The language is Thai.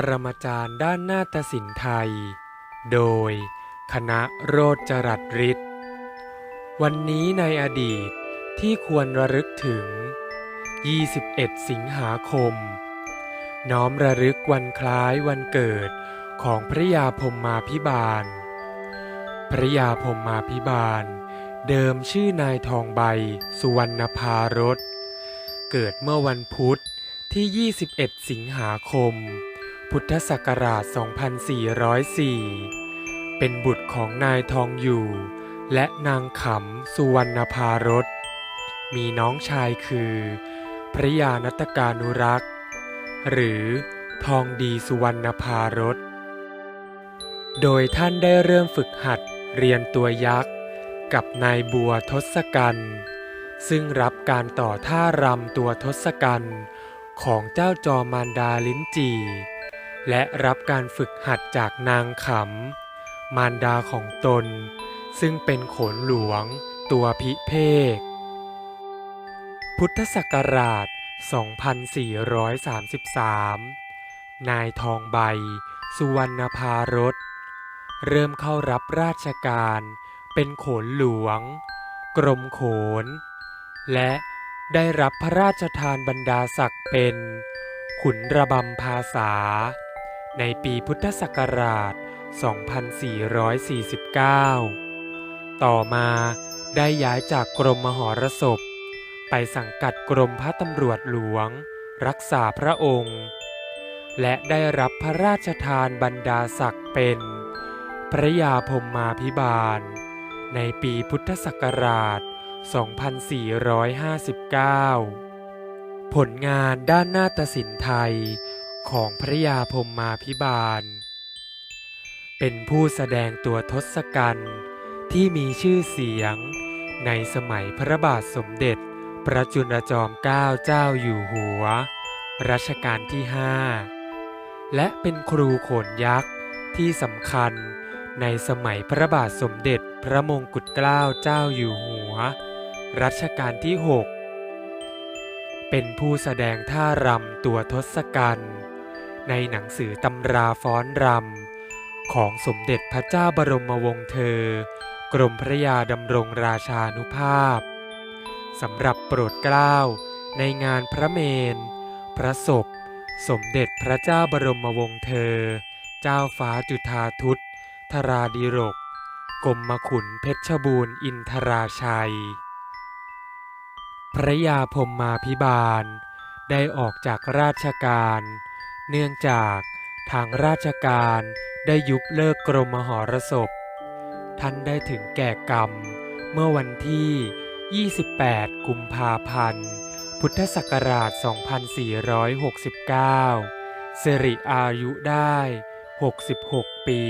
ปรมาจารย์ด้านนาฏศิลป์ไทย โดยคณะโรจรัตริศวันนี้ในอดีตที่ควรระลึกถึง 21 สิงหาคม น้อมระลึกวันคล้ายวันเกิดของพระยาพรหมาพิบาล พระยาพรหมาพิบาล เดิมชื่อนายทองใบ สุวรรณพารสเกิดเมื่อวันพุธที่ 21 สิงหาคม พุทธศักราช 2404 เป็นบุตรของนายทองอยู่ และนางขำสุวรรณพารสมีน้องชายคือ พระยานัตกานุรักษ์ หรือทองดีสุวรรณพารสโดยท่านได้เริ่มฝึกหัดเรียนตัวยักษ์ กับนายบัวทศกัณฐ์ซึ่งรับการต่อท่ารำตัวทศกัณฐ์ของเจ้าจอมารดาลิ้นจี่ และรับการฝึกหัดจากนางขำ มารดาของตน ซึ่งเป็นโขนหลวง ตัวพิเภกพุทธศักราช 2433 นายทองใบ สุวรรณพารส เริ่มเข้ารับราชการ เป็นโขนหลวง กรมโขน และได้รับพระราชทานบรรดาศักดิ์เป็น ขุนระบำภาษา ในปีพุทธศักราช 2449 ต่อมาได้ย้ายจากกรมมหรสพ ไปสังกัดกรมพระตำรวจหลวง รักษาพระองค์ และได้รับพระราชทานบรรดาศักดิ์เป็น พระยาพรหมาพิบาล ในปีพุทธศักราช 2459 ผลงานด้านนาฏศิลป์ไทย ของพระยาพรหมาพิบาล เป็นผู้แสดงตัวทศกัณฐ์ที่มีชื่อเสียงในสมัยพระบาทสมเด็จพระจุลจอมเกล้าเจ้าอยู่หัว รัชกาลที่5และเป็นครูโขนยักษ์ที่สำคัญในสมัยพระบาทสมเด็จพระมงกุฎเกล้าเจ้าอยู่หัว รัชกาลที่ 6 เป็นผู้แสดงท่ารำตัวทศกัณฐ์ ในหนังสือตำราฟ้อนรำของสมเด็จพระเจ้าบรมวงศ์เธอ กรมพระยาดำรงราชานุภาพสำหรับโปรดเกล้าในงานพระเมน พระศพ สมเด็จพระเจ้าบรมวงศ์เธอ เจ้าฟ้าจุฑาทุตธราดิรกกรมขุนเพชรบูรณ์อินทราชัย พระยาพรหมาพิบาล ได้ออกจากราชการ เนื่องจากทางราชการได้ยุบเลิกกรมมหรสพ ท่านได้ถึงแก่กรรมเมื่อวันที่ 28 กุมภาพันธ์ พุทธศักราช 2469สิริอายุได้ 66 ปี